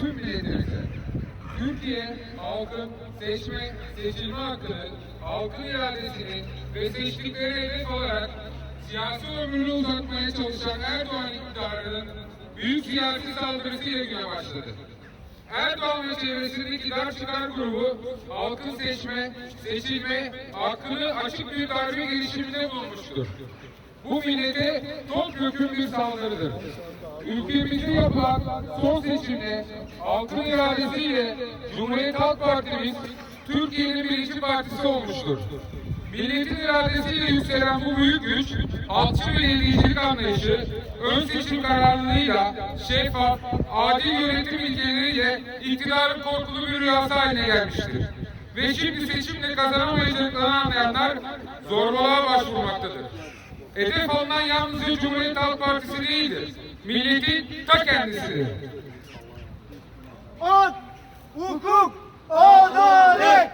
tüm milletimize. Türkiye halkın seçme, seçilme hakkını, halkın iradesini ve seçtikleri hedef olarak siyasi ömrünü uzatmaya çalışan Erdoğan iktidarının büyük siyasi saldırısıyla güne başladı. Erdoğan ve çevresindeki dar çıkar grubu halkın seçme, seçilme, hakkını açık bir darbe girişiminde bulunmuştur. Bu millete topyekun bir saldırıdır. Ülkemizde yapılan son seçimde halkın iradesiyle Cumhuriyet Halk Partimiz Türkiye'nin birinci partisi olmuştur. Milletin iradesiyle yükselen bu büyük güç, halkçı belediyecilik anlayışı, ön seçim kararlılığıyla, şeffaf, adil yönetim ilkeleriyle iktidarın korkulu bir rüyası haline gelmiştir. Ve şimdi seçimle kazanamayacaklarını anlayanlar zorbalığa başvurmaktadır. Hedef alınan yalnızca Cumhuriyet Halk Partisi değildir. Milletin ta kendisidir. Hak, hukuk, adalet.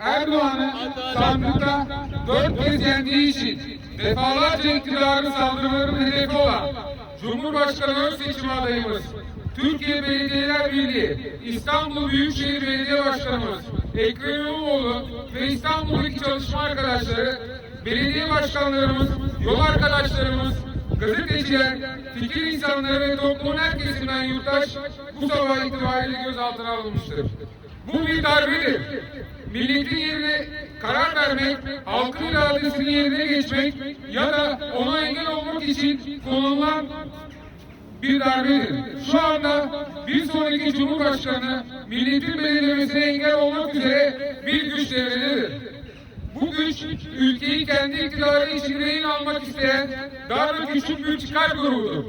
Erdoğan'ı sandıkta dört kez yendiği için defalarca iktidarın saldırılarının hedefi olan Cumhurbaşkanı seçim adayımız, Türkiye Belediyeler Birliği, İstanbul Büyükşehir Belediye Başkanımız Ekrem İmamoğlu ve İstanbul'daki çalışma arkadaşları, belediye başkanlarımız, yol arkadaşlarımız, gazeteciler, fikir insanları ve toplumun her kesiminden yurttaş bu sabah itibariyle gözaltına alınmıştır. Bu bir darbedir. Milletin yerine karar vermek, halkın iradesini yerine geçmek ya da ona engel olmak için kullanılan bir darbedir. Şu anda bir sonraki Cumhurbaşkanı milletin belirlemesine engel olmak üzere bir güç devrededir. Bu güç ülkeyi kendi iktidarı rehin almak isteyen dar ve küçük bir çıkar grubudur.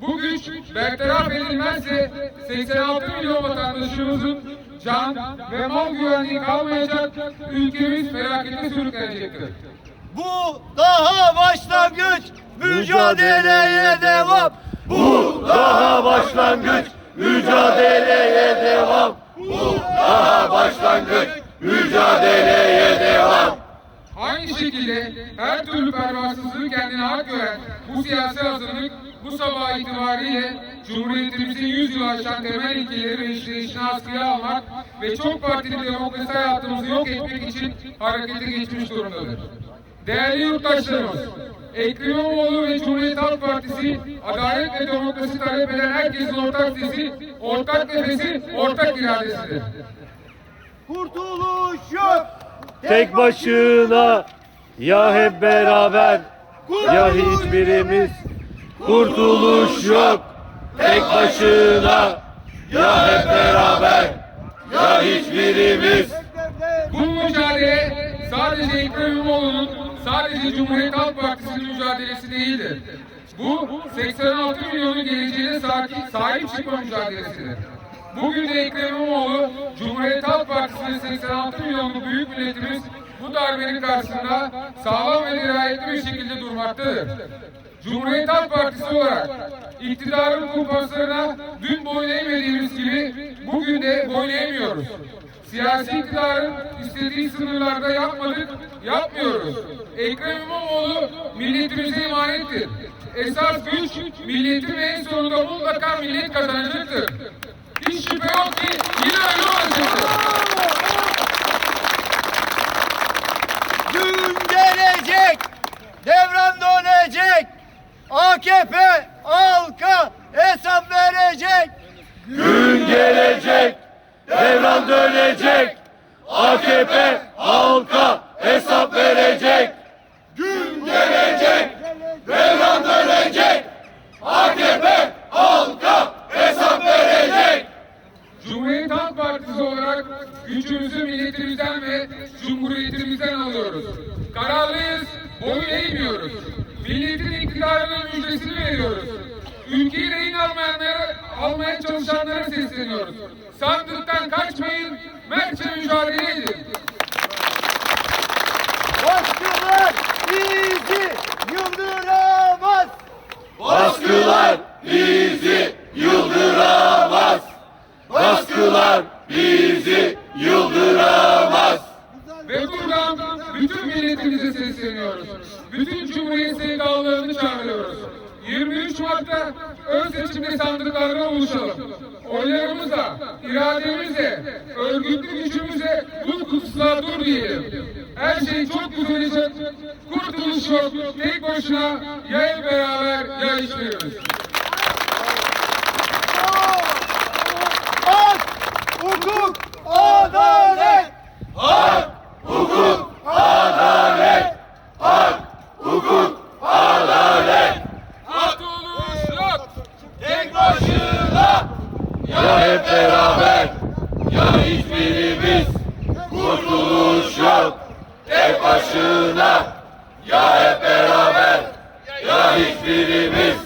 Bu güç bertaraf edilmezse 86 milyon vatandaşımızın can ve mal güvenliği kalmayacak, ülkemiz felakete sürüklenecektir. Bu daha başlangıç. Mücadeleye devam. Bu daha başlangıç, mücadeleye devam. Bu daha başlangıç, mücadeleye devam. Şekilde her türlü pervasızlığı kendine hak gören bu siyasi hazırlık bu sabah itibariyle Cumhuriyetimizin 100 yıl aşan temel ilkeleri ve işleyişini askıya almak ve çok partili demokrasi hayatımızı yok etmek için harekete geçmiş durumdadır. Değerli yurttaşlarımız, Ekrem İmamoğlu ve Cumhuriyet Halk Partisi adalet ve demokrasi talep eden herkesin ortak sesi, ortak nefesi, ortak iradesidir. Kurtuluş yok. Tek başına ya hep beraber ya hiçbirimiz kurtuluş yok. Tek başına ya hep beraber ya hiçbirimiz Bu mücadele sadece Ekrem İmamoğlu'nun, sadece Cumhuriyet Halk Partisi'nin mücadelesi değildir. Bu 86 milyonun geleceğine sahip, çıkma mücadelesidir. Bugün de Ekrem İmamoğlu, Cumhuriyet Halk Partisi'nin 86 milyonlu büyük milletimiz bu darbenin karşısında sağlam ve dirayetli bir şekilde durmaktadır. Cumhuriyet Halk Partisi olarak iktidarın kumpaslarına dün boyun eğmediğimiz gibi bugün de boyun eğmiyoruz. Siyasi iktidarın istediği sınırlarda yapmadık, yapmıyoruz. Ekrem İmamoğlu milletimize emanettir. Esas güç milletin en sonunda mutlaka millet kazanacaktır. Hiç şüphe yok ki yine öyle olacaktır. Gün gelecek. Devran dönecek. AKP halka hesap verecek. gün gelecek. Devran dönecek. AKP halka hesap verecek. Gün gelecek. Devran dönecek. AKP halka hesap verecek. Cumhuriyet Halk Partisi olarak gücümüzü milletimizden ve cumhuriyetimizden alıyoruz. Kararlıyız, boyun eğmiyoruz. Milletin iktidarının müjdesini veriyoruz. Ülkeyi rehin almayanlara, almaya çalışanlara sesleniyoruz. Sandıktan kaçmayın, mertçe mücadele edin. Baskılar sesleniyoruz. Bütün Cumhuriyet sevdalılarını çağırıyoruz. 23 Mart'ta ön seçimde sandıklarda buluşalım. Oylarımızla, irademizle, örgütlü gücümüzle bu kutsala dur diyelim. Her şey çok güzel olacak. Kurtuluş yok. Tek başına ya hep beraber ya. Hak, hukuk, adalet. Hak, hukuk, adalet. Hak, hukuk, adalet. Kurtuluş yok. Tek başına ya hep beraber ya hiçbirimiz kurtuluş yok. Tek başına ya hep beraber ya hiçbirimiz